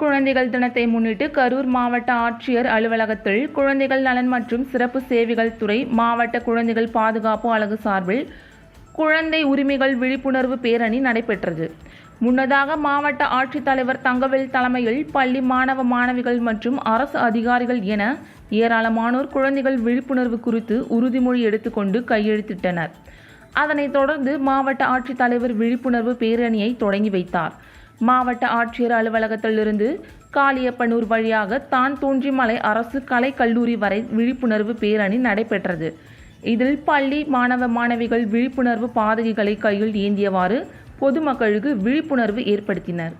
குழந்தைகள் தினத்தை முன்னிட்டு கரூர் மாவட்ட ஆட்சியர் அலுவலகத்தில் குழந்தைகள் நலன் மற்றும் சிறப்பு சேவைகள் துறை மாவட்ட குழந்தைகள் பாதுகாப்பு அலகு சார்பில் குழந்தை உரிமைகள் விழிப்புணர்வு பேரணி நடைபெற்றது. முன்னதாக மாவட்ட ஆட்சித்தலைவர் தங்கவேல் தலைமையில் பள்ளி மாணவ மாணவிகள் மற்றும் அரசு அதிகாரிகள் என ஏராளமானோர் குழந்தைகள் விழிப்புணர்வு குறித்து உறுதிமொழி எடுத்துக்கொண்டு கையெழுத்திட்டனர். அதனைத் தொடர்ந்து மாவட்ட ஆட்சித்தலைவர் விழிப்புணர்வு பேரணியை தொடங்கி வைத்தார். மாவட்ட ஆட்சியர் அலுவலகத்திலிருந்து காளியப்பனூர் வழியாக தான் தோன்றிமலை அரசு கலை கல்லூரி வரை விழிப்புணர்வு பேரணி நடைபெற்றது. இதில் பள்ளி மாணவ மாணவிகள் விழிப்புணர்வு பாதகிகளை கையில் ஏந்தியவாறு பொதுமக்களுக்கு விழிப்புணர்வு ஏற்படுத்தினர்.